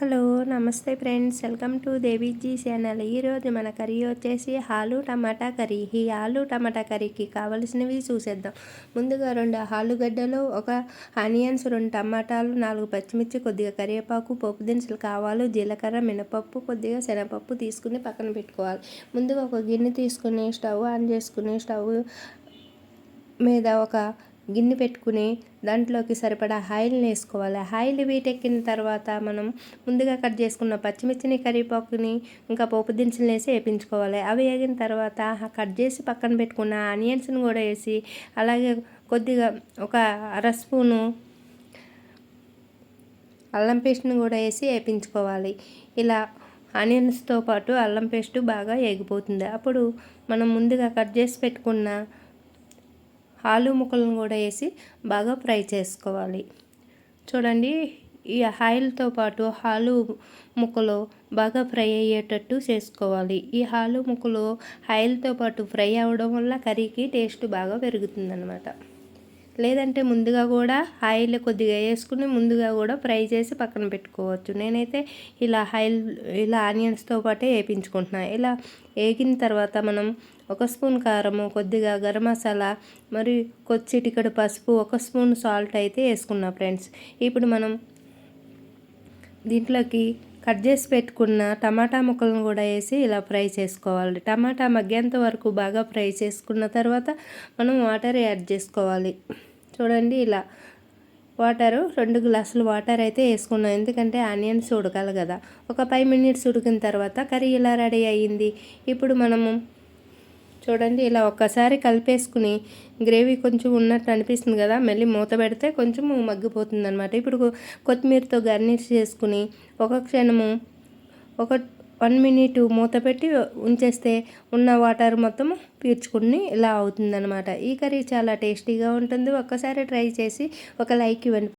Hello నమస్తే friends. Welcome to Deviji channel. ఈరోజు మన కర్రీ వచ్చేసి ఆలు టమాటా కర్రీ. ఈ ఆలు టమాటా కర్రీకి కావలసినవి చూసేద్దాం. ముందుగా రెండు ఆలుగడ్డలు ఒక ఆనియన్స్ రెండు టమాటాలు నాలుగు పచ్చిమిర్చి కొద్దిగా కరివేపాకు పోపు దినుసులు కావాలి జీలకర్ర మినపప్పు కొద్దిగా శనగపప్పు తీసుకుని పక్కన పెట్టుకోవాలి. ముందుగా ఒక గిన్నె తీసుకుని స్టవ్ ఆన్ చేసుకుని స్టవ్ మీద ఒక గిన్నె పెట్టుకుని దాంట్లోకి సరిపడా ఆయిల్ని వేసుకోవాలి. ఆయిల్ వీటెక్కిన తర్వాత మనం ముందుగా కట్ చేసుకున్న పచ్చిమిర్చిని కరివేపాకుని ఇంకా పోపు దినుసులు వేసి వేపించుకోవాలి. అవి వేగిన తర్వాత కట్ చేసి పక్కన పెట్టుకున్న ఆనియన్స్ని కూడా వేసి అలాగే కొద్దిగా ఒక అర స్పూను అల్లం పేస్ట్ని కూడా వేసి వేపించుకోవాలి. ఇలా ఆనియన్స్తో పాటు అల్లం పేస్ట్ బాగా ఎగిపోతుంది అప్పుడు మనం ముందుగా కట్ చేసి పెట్టుకున్న ఆలు ముక్కలను కూడా వేసి బాగా ఫ్రై చేసుకోవాలి. చూడండి ఈ ఆయిల్తో పాటు ఆలు ముక్కలు బాగా ఫ్రై అయ్యేటట్టు చేసుకోవాలి. ఈ ఆలు ముక్కలు ఆయిల్తో పాటు ఫ్రై అవ్వడం వల్ల కర్రీకి టేస్ట్ బాగా పెరుగుతుందన్నమాట. లేదంటే ముందుగా కూడా ఆయిల్ కొద్దిగా వేసుకుని ముందుగా కూడా ఫ్రై చేసి పక్కన పెట్టుకోవచ్చు. నేనైతే ఇలా ఆయిల్ ఇలా ఆనియన్స్తో పాటే వేయించుకుంటున్నాను ఇలా వేగిన తర్వాత మనం ఒక స్పూన్ కారము కొద్దిగా గరం మసాలా మరి కొద్దిటికడు పసుపు ఒక స్పూన్ సాల్ట్ అయితే వేసుకున్నాం ఫ్రెండ్స్. ఇప్పుడు మనం దీంట్లోకి కట్ చేసి పెట్టుకున్న టమాటా ముక్కలను కూడా వేసి ఇలా ఫ్రై చేసుకోవాలి. టమాటా మగ్గేంత వరకు బాగా ఫ్రై చేసుకున్న తర్వాత మనం వాటర్ యాడ్ చేసుకోవాలి. చూడండి ఇలా. వాటరు రెండు గ్లాసులు వాటర్ అయితే వేసుకున్నాం. ఎందుకంటే ఆనియన్స్ ఉడకాలి కదా. ఒక ఫైవ్ మినిట్స్ ఉడికిన తర్వాత కర్రీ ఇలా రెడీ అయ్యింది? ఇప్పుడు మనము చూడండి ఇలా ఒక్కసారి కలిపేసుకుని గ్రేవీ కొంచెం ఉన్నట్టు అనిపిస్తుంది కదా. మళ్ళీ మూత పెడితే కొంచెం మగ్గిపోతుంది అనమాట ఇప్పుడు కొత్తిమీరతో గార్నిష్ చేసుకుని ఒక క్షణము ఒక వన్ మినిట్ మూత పెట్టి ఉంచేస్తే ఉన్న వాటర్ మొత్తం పీల్చుకుని ఇలా అవుతుందనమాట ఈ కర్రీ చాలా టేస్టీగా ఉంటుంది. ఒక్కసారి ట్రై చేసి ఒక లైక్ ఇవ్వండి.